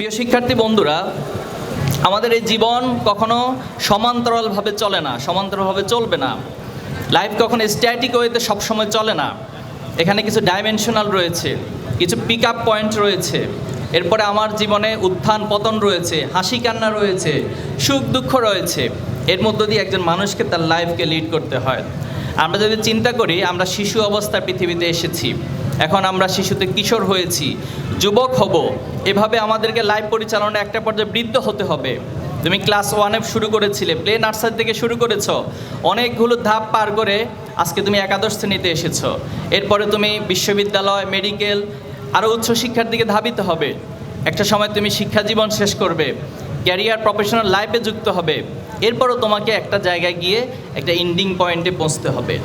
প্রিয় শিক্ষার্থী বন্ধুরা, আমাদের এই জীবন কখনো সমান্তরালভাবে চলে না, সমান্তরালভাবে চলবে না। লাইফ কখনো স্ট্যাটিক ওয়েতে সবসময় চলে না। এখানে কিছু ডাইমেনশনাল রয়েছে, কিছু পিক আপ পয়েন্ট রয়েছে। এরপরে আমার জীবনে উত্থান পতন রয়েছে, হাসি কান্না রয়েছে, সুখ দুঃখ রয়েছে। এর মধ্য দিয়ে একজন মানুষকে তার লাইফকে লিড করতে হয়। আমরা যদি চিন্তা করি, আমরা শিশু অবস্থায় পৃথিবীতে এসেছি। এখন আমরা শিশুতে কিশোর হয়েছি, যুবক হব, এভাবে আমাদেরকে লাইফ পরিচালনা একটা পর্যায়ে বৃদ্ধ হতে হবে। তুমি ক্লাস ওয়ানে শুরু করেছিলে প্লে নার্সারি থেকে শুরু করেছ, অনেকগুলো ধাপ পার করে আজকে তুমি একাদশ শ্রেণীতে এসেছ। এরপরে তুমি বিশ্ববিদ্যালয় মেডিকেল আরও উচ্চশিক্ষার দিকে ধাবিত হবে। একটা সময় তুমি শিক্ষা জীবন শেষ করবে ক্যারিয়ার প্রফেশনাল লাইফে যুক্ত হবে। এরপরও তোমাকে একটা জায়গায় গিয়ে একটা ইন্ডিং পয়েন্টে পৌঁছতে হবে।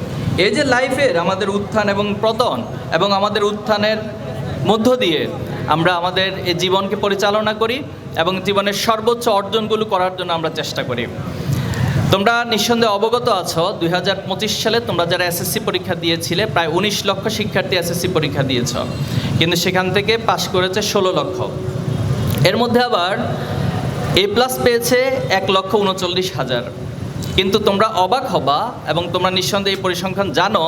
এই যে লাইফের আমাদের উত্থান এবং পতন এবং আমাদের উত্থানের মধ্য দিয়ে আমরা আমাদের এই জীবনকে পরিচালনা করি এবং জীবনের সর্বোচ্চ অর্জনগুলো করার জন্য আমরা চেষ্টা করি। তোমরা নিঃসন্দেহে অবগত আছো, দুই হাজার পঁচিশ সালে তোমরা যারা এসএসসি পরীক্ষা দিয়েছিলে, প্রায় উনিশ লক্ষ শিক্ষার্থী এসএসসি পরীক্ষা দিয়েছ। কিন্তু সেখান থেকে পাশ করেছে ষোলো লক্ষ। এর মধ্যে আবার এ প্লাস পেয়েছে এক লক্ষ উনচল্লিশ হাজার। কিন্তু তোমরা অবাক হবা এবং তোমরা নিঃসন্দেহে এই পরিসংখ্যান জানো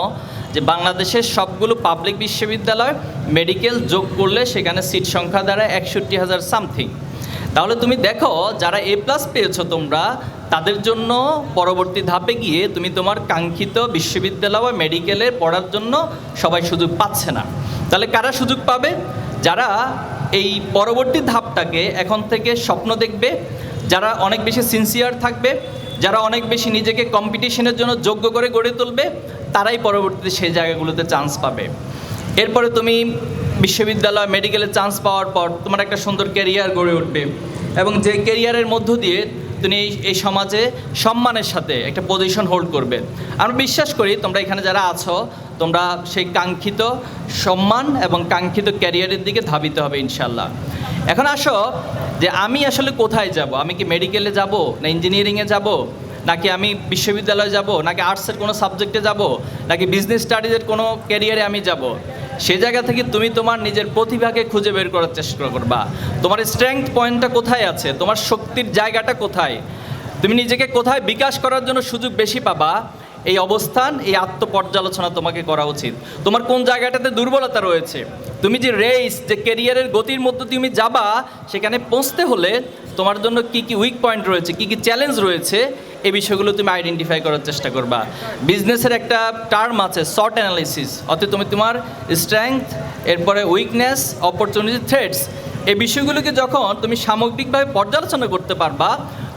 যে বাংলাদেশের সবগুলো পাবলিক বিশ্ববিদ্যালয় মেডিকেল যোগ করলে সেখানে সিট সংখ্যা দাঁড়ায় একষট্টি হাজার সামথিং। তাহলে তুমি দেখো, যারা এ প্লাস পেয়েছ তোমরা, তাদের জন্য পরবর্তী ধাপে গিয়ে তুমি তোমার কাঙ্ক্ষিত বিশ্ববিদ্যালয় বা মেডিকেলে পড়ার জন্য সবাই সুযোগ পাচ্ছে না। তাহলে কারা সুযোগ পাবে? যারা এই পরবর্তী ধাপটাকে এখন থেকে স্বপ্ন দেখবে, যারা অনেক বেশি সিনসিয়ার থাকবে যারা অনেক বেশি নিজেকে কম্পিটিশনের জন্য যোগ্য করে গড়ে তুলবে, তারাই পরবর্তীতে সেই জায়গাগুলোতে চান্স পাবে। এরপরে তুমি বিশ্ববিদ্যালয় মেডিকেলে চান্স পাওয়ার পর তোমার একটা সুন্দর ক্যারিয়ার গড়ে উঠবে এবং যে ক্যারিয়ারের মধ্য দিয়ে তুমি এই সমাজে সম্মানের সাথে একটা পজিশন হোল্ড করবে। আমরা বিশ্বাস করি তোমরা এখানে যারা আছো, তোমরা সেই কাঙ্ক্ষিত সম্মান এবং কাঙ্ক্ষিত ক্যারিয়ারের দিকে ধাবিত হবে ইনশাল্লাহ এখন আসো যে আমি আসলে কোথায় যাব? আমি কি মেডিকেলে যাব? না ইঞ্জিনিয়ারিংয়ে যাব? নাকি আমি বিশ্ববিদ্যালয়ে যাব? নাকি আর্টসের কোনো সাবজেক্টে যাব? নাকি বিজনেস স্টাডিজের কোনো ক্যারিয়ারে আমি যাব? সে জায়গা থেকে তুমি তোমার নিজের প্রতিভাকে খুঁজে বের করার চেষ্টা করবা। তোমার স্ট্রেংথ পয়েন্টটা কোথায় আছে? তোমার শক্তির জায়গাটা কোথায়? তুমি নিজেকে কোথায় বিকাশ করার জন্য সুযোগ বেশি পাবা? এই অবস্থান, এই আত্মপর্যালোচনা তোমাকে করা উচিত। তোমার কোন জায়গাটাতে দুর্বলতা রয়েছে? তুমি যে রেস যে কেরিয়ারের গতির মধ্যে তুমি যাবা, সেখানে পৌঁছতে হলে তোমার জন্য কি কি উইক পয়েন্ট রয়েছে, কি কি চ্যালেঞ্জ রয়েছে, এই বিষয়গুলো তুমি আইডেন্টিফাই করার চেষ্টা করবা। বিজনেসের একটা টার্ম আছে শর্ট অ্যানালিসিস অর্থাৎ তুমি তোমার স্ট্রেংথ এরপরে উইকনেস অপরচুনিটি থ্রেডস এই বিষয়গুলোকে যখন তুমি সামগ্রিকভাবে পর্যালোচনা করতে পারবা,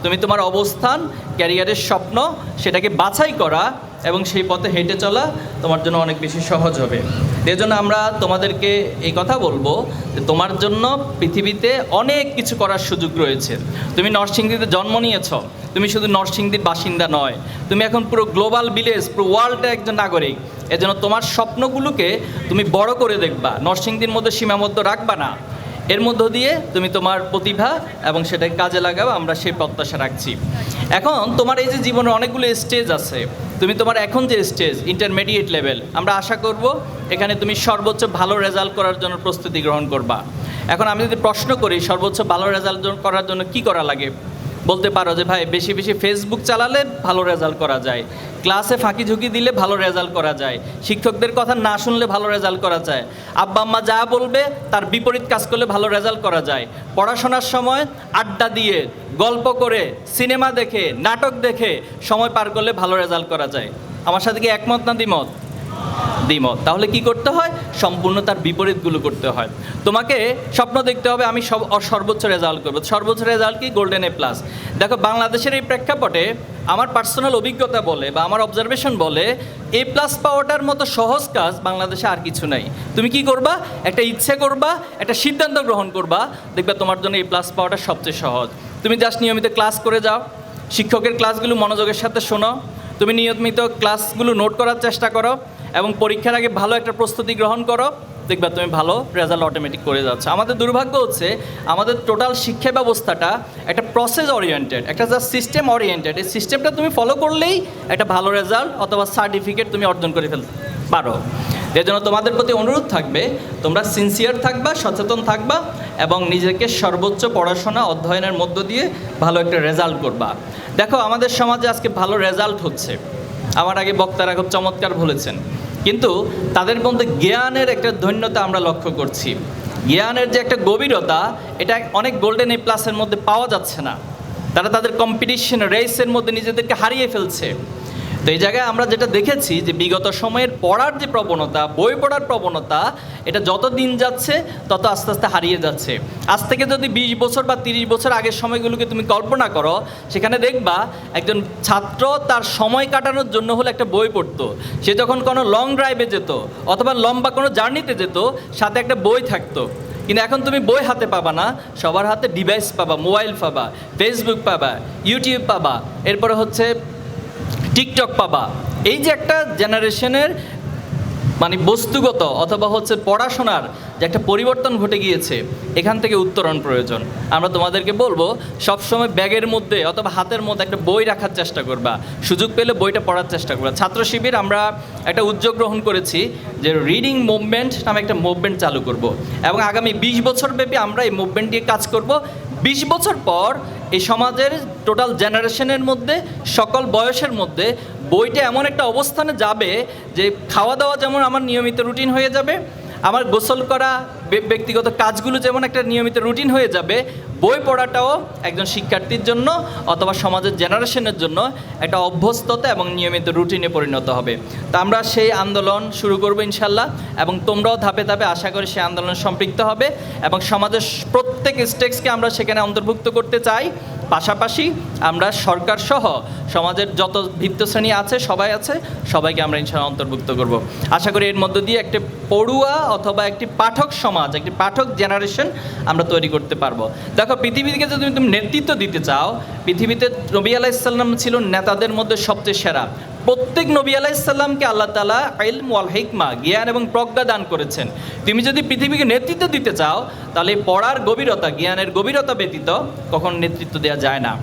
তুমি তোমার অবস্থান ক্যারিয়ারের স্বপ্ন, সেটাকে বাছাই করা এবং সেই পথে হেঁটে চলা তোমার জন্য অনেক বেশি সহজ হবে। জন্য আমরা তোমাদেরকে এই কথা বলব যে তোমার জন্য পৃথিবীতে অনেক কিছু করার সুযোগ রয়েছে। তুমি নরসিংদীতে জন্ম নিয়েছ, তুমি শুধু নরসিংদীর বাসিন্দা নয়, তুমি এখন পুরো গ্লোবাল ভিলেজ, পুরো ওয়ার্ল্ডে একজন নাগরিক। এজন্য তোমার স্বপ্নগুলোকে তুমি বড় করে দেখবা, নরসিংদীর মধ্যে সীমাবদ্ধ রাখবা না। এর মধ্য দিয়ে তুমি তোমার প্রতিভা এবং সেটাকে কাজে লাগাও, আমরা সেই প্রত্যাশা রাখছি। এখন তোমার এই যে জীবনের অনেকগুলো স্টেজ আছে, তুমি তোমার এখন যে স্টেজ ইন্টারমিডিয়েট লেভেল আমরা আশা করব এখানে তুমি সর্বোচ্চ ভালো রেজাল্ট করার জন্য প্রস্তুতি গ্রহণ করবা। এখন আমি যদি প্রশ্ন করি, সর্বোচ্চ ভালো রেজাল্ট করার জন্য কি করা লাগে? বলতে পারো যে ভাই, বেশি বেশি ফেসবুক চালালে ভালো রেজাল্ট করা যায়। ক্লাসে ফাঁকি ঝুঁকি দিলে ভালো রেজাল্ট করা যায়। শিক্ষকদের কথা না শুনলে ভালো রেজাল্ট করা যায়। আব্বা আম্মা যা বলবে, তার বিপরীত কাজ করলে ভালো রেজাল্ট করা যায়। পড়াশোনার সময় আড্ডা দিয়ে, গল্প করে, সিনেমা দেখে, নাটক দেখে সময় পার করলে ভালো রেজাল্ট করা যায়। আমার সাথে কি একমত না দ্বিমত? দ্বিমত তাহলে কি করতে হয়? সম্পূর্ণ তার বিপরীতগুলো করতে হয়। তোমাকে স্বপ্ন দেখতে হবে, আমি সব সর্বোচ্চ রেজাল্ট করব। সর্বোচ্চ রেজাল্ট কি? গোল্ডেন এ প্লাস দেখো, বাংলাদেশের এই প্রেক্ষাপটে আমার পার্সোনাল অভিজ্ঞতা বলে বা আমার অবজারভেশন বলে এ প্লাস পাওয়াটার মতো সহজ কাজ বাংলাদেশে আর কিছু নাই। তুমি কি করবা? একটা ইচ্ছে করবা, একটা সিদ্ধান্ত গ্রহণ করবা, দেখবা তোমার জন্য এ প্লাস পাওয়াটা সবচেয়ে সহজ। তুমি জাস্ট নিয়মিত ক্লাস করে যাও। শিক্ষকের ক্লাসগুলো মনোযোগের সাথে শোনো। তুমি নিয়মিত ক্লাসগুলো নোট করার চেষ্টা করো। এবং পরীক্ষার আগে ভালো একটা প্রস্তুতি গ্রহণ করো, দেখবা তুমি ভালো রেজাল্ট অটোমেটিক করে যাচ্ছে। আমাদের দুর্ভাগ্য হচ্ছে, আমাদের টোটাল শিক্ষা ব্যবস্থাটা একটা প্রসেস ওরিয়েন্টেড একটা যা সিস্টেম ওরিয়েন্টেড এই সিস্টেমটা তুমি ফলো করলেই একটা ভালো রেজাল্ট অথবা সার্টিফিকেট তুমি অর্জন করে ফেলতে পারো। এর জন্য তোমাদের প্রতি অনুরোধ থাকবে, তোমরা সিনসিয়ার থাকবা, সচেতন থাকবা এবং নিজেকে সর্বোচ্চ পড়াশোনা অধ্যয়নের মধ্য দিয়ে ভালো একটা রেজাল্ট করবা। দেখো, আমাদের সমাজে আজকে ভালো রেজাল্ট হচ্ছে। আমার আগে বক্তারা খুব চমৎকার বলেছেন কিন্তু তাদের মধ্যে জ্ঞানের একটা ধন্যতা আমরা লক্ষ্য করছি। জ্ঞানের যে একটা গভীরতা, এটা অনেক গোল্ডেন এ প্লাসের মধ্যে পাওয়া যাচ্ছে না। তারা তাদের কম্পিটিশন রেসের মধ্যে নিজেদেরকে হারিয়ে ফেলছে। তো এই জায়গায় আমরা যেটা দেখেছি যে বিগত সময়ের পড়ার যে প্রবণতা, বই পড়ার প্রবণতা, এটা যত দিন যাচ্ছে, তত আস্তে আস্তে হারিয়ে যাচ্ছে। আজ থেকে যদি বিশ বছর বা তিরিশ বছর আগের সময়গুলোকে তুমি কল্পনা করো, সেখানে দেখবা একজন ছাত্র তার সময় কাটানোর জন্য হলে একটা বই পড়তো। সে যখন কোনো লং ড্রাইভে যেত অথবা লম্বা কোনো জার্নিতে যেত, সাথে একটা বই থাকতো। কিন্তু এখন তুমি বই হাতে পাবা না, সবার হাতে ডিভাইস পাবা মোবাইল পাবা ফেসবুক পাবা ইউটিউব পাবা। এরপরে হচ্ছে টিকটক পাবা। এই যে একটা জেনারেশনের মানে বস্তুগত অথবা হচ্ছে পড়াশোনার যে একটা পরিবর্তন ঘটে গিয়েছে, এখান থেকে উত্তরণ প্রয়োজন। আমরা তোমাদেরকে বলব, সবসময় ব্যাগের মধ্যে অথবা হাতের মধ্যে একটা বই রাখার চেষ্টা করবা। সুযোগ পেলে বইটা পড়ার চেষ্টা করবা। ছাত্র শিবির আমরা একটা উদ্যোগ গ্রহণ করেছি যে রিডিং মুভমেন্ট নামে একটা মুভমেন্ট চালু করব। এবং আগামী বিশ বছর ব্যাপী আমরা এই মুভমেন্ট দিয়ে কাজ করব। বিশ বছর পর এই সমাজের টোটাল জেনারেশনের মধ্যে, সকল বয়সের মধ্যে বইটা এমন একটা অবস্থানে যাবে যে খাওয়া দাওয়া যেমন আমার নিয়মিত রুটিন হয়ে যাবে, আমার গোসল করা ব্যক্তিগত কাজগুলো যেমন একটা নিয়মিত রুটিন হয়ে যাবে, বই পড়াটাও একজন শিক্ষার্থীর জন্য অথবা সমাজের জেনারেশনের জন্য একটা অভ্যস্ততা এবং নিয়মিত রুটিনে পরিণত হবে। তা আমরা সেই আন্দোলন শুরু করব ইনশাল্লাহ এবং তোমরাও ধাপে ধাপে আশা করি সেই আন্দোলন সম্পৃক্ত হবে এবং সমাজের প্রত্যেক স্টেক্সকে আমরা সেখানে অন্তর্ভুক্ত করতে চাই। পাশাপাশি আমরা সরকার সহ সমাজের যত ভিত্ত শ্রেণি আছে, সবাই আছে, সবাইকে আমরা ইনশাল্লাহ অন্তর্ভুক্ত করব। আশা করি এর মধ্য দিয়ে একটি পড়ুয়া অথবা একটি পাঠক সমাজ, একটি পাঠক জেনারেশন আমরা তৈরি করতে পারব। দেখো, পৃথিবীকে যদি তুমি নেতৃত্ব দিতে চাও, পৃথিবীতে নবী আলাইসাল্লাম ছিল নেতাদের মধ্যে সবচেয়ে সেরা। প্রত্যেক নবী আলাইসাল্লামকে আল্লাহ তালা ইলম ওয়াল হিকমা, জ্ঞান এবং প্রজ্ঞা দান করেছেন। তুমি যদি পৃথিবীকে নেতৃত্ব দিতে চাও, তাহলে পড়ার গভীরতা, জ্ঞানের গভীরতা ব্যতীত কখন নেতৃত্ব দেওয়া যায় না।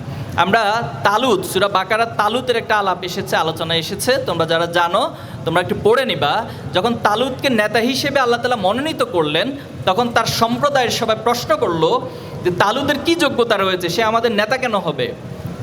আমরা তালুত, সুরা বাকারার তালুতের একটা আলাপ এসেছে, আলোচনা এসেছে। তোমরা যারা জানো, তোমরা একটু পড়ে নিবা। যখন তালুতকে নেতা হিসেবে আল্লাহ তালা মনোনীত করলেন, তখন তার সম্প্রদায়ের সবাই প্রশ্ন করল যে তালুদের কি যোগ্যতা রয়েছে? সে আমাদের নেতা কেন হবে?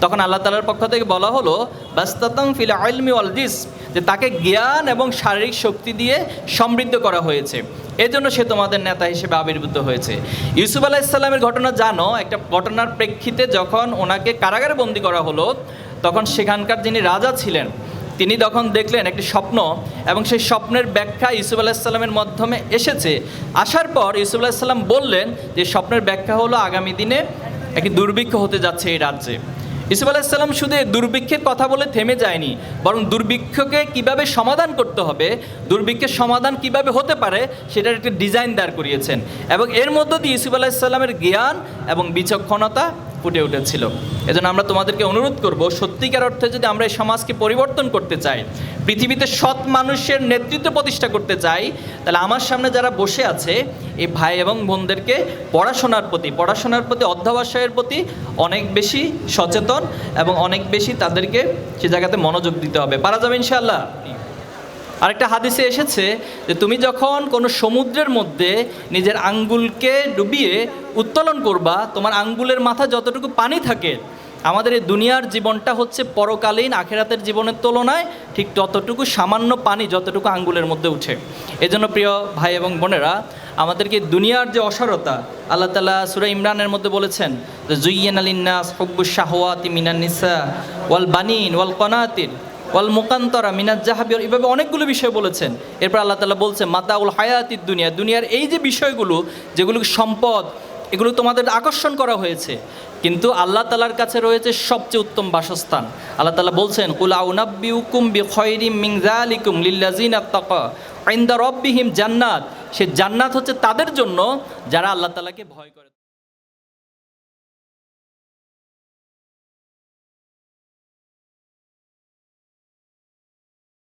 তখন আল্লাহ তালার পক্ষ থেকে বলা হলো বাস্তাতং ফিল আলমি ওয়াল জিস যে তাকে জ্ঞান এবং শারীরিক শক্তি দিয়ে সমৃদ্ধ করা হয়েছে। এজন্য সে তোমাদের নেতা হিসেবে আবির্ভূত হয়েছে। ইউসুফ আলাহিসাল্লামের ঘটনা জানো, একটা ঘটনার প্রেক্ষিতে যখন ওনাকে কারাগারে বন্দি করা হলো, তখন সেখানকার যিনি রাজা ছিলেন, তিনি তখন দেখলেন একটি স্বপ্ন, এবং সেই স্বপ্নের ব্যাখ্যা ইউসুফ আলাহিসাল্লামের মাধ্যমে এসেছে। আসার পর ইউসুফ আলাহিসাল্লাম বললেন যে, স্বপ্নের ব্যাখ্যা হলো আগামী দিনে একটি দুর্ভিক্ষ হতে যাচ্ছে এই রাজ্যে। ইসুফ আলাহিসাল্লাম শুধু দুর্ভিক্ষের কথা বলে থেমে যায়নি, বরং দুর্ভিক্ষকে কীভাবে সমাধান করতে হবে, দুর্ভিক্ষের সমাধান কীভাবে হতে পারে, সেটার একটি ডিজাইন দাঁড় করিয়েছেন। এবং এর মধ্য দিয়ে ইসুফ আলাহিসাল্লামের জ্ঞান এবং বিচক্ষণতা ফুটে উঠেছিল। এজন্য আমরা তোমাদেরকে অনুরোধ করব, সত্যিকার অর্থে যদি আমরা এই সমাজকে পরিবর্তন করতে চাই, পৃথিবীতে সৎ মানুষের নেতৃত্ব প্রতিষ্ঠা করতে চাই, তাহলে আমার সামনে যারা বসে আছে, এই ভাই এবং বোনদেরকে পড়াশোনার প্রতি পড়াশোনার প্রতি, অধ্যাবসায়ের প্রতি অনেক বেশি সচেতন এবং অনেক বেশি তাদেরকে সে জায়গাতে মনোযোগ দিতে হবে। পারা যাবে ইনশাআল্লাহ? আরেকটা হাদিসে এসেছে যে তুমি যখন কোনো সমুদ্রের মধ্যে নিজের আঙ্গুলকে ডুবিয়ে উত্তোলন করবা, তোমার আঙ্গুলের মাথা যতটুকু পানি থাকে, আমাদের এই দুনিয়ার জীবনটা হচ্ছে পরকালীন, আখেরাতের জীবনের তুলনায় ঠিক ততটুকু সামান্য পানি যতটুকু আঙ্গুলের মধ্যে উঠে। এজন্য প্রিয় ভাই এবং বোনেরা, আমাদেরকে দুনিয়ার যে অসারতা, আল্লাহ তালা সুরা ইমরানের মধ্যে বলেছেন জুইয়ান আলিন্নাস হব্বু শাহওয়াতি মিনান নিসা ওয়াল বানিন ওয়াল কনাতির ওয়াল মোকান্তরা মিনাজ জাহাবি এভাবে অনেকগুলো বিষয় বলেছেন। এরপর আল্লাহ তালা বলছে মাতাউল হায়াতির দুনিয়া, দুনিয়ার এই যে বিষয়গুলো, যেগুলো সম্পদ, এগুলো তোমাদের আকর্ষণ করা হয়েছে। কিন্তু আল্লাহ তালার কাছে রয়েছে সবচেয়ে উত্তম বাসস্থান। আল্লাহ তালা বলছেন, কুল আউনাব্বি উকুম বি খয়রিম মিং জালিকুম লিল্লাজিন আইন্দা রব্বিহিম জান্নাত। সে জান্নাত হচ্ছে তাদের জন্য যারা আল্লাহ তালাকে ভয় করে।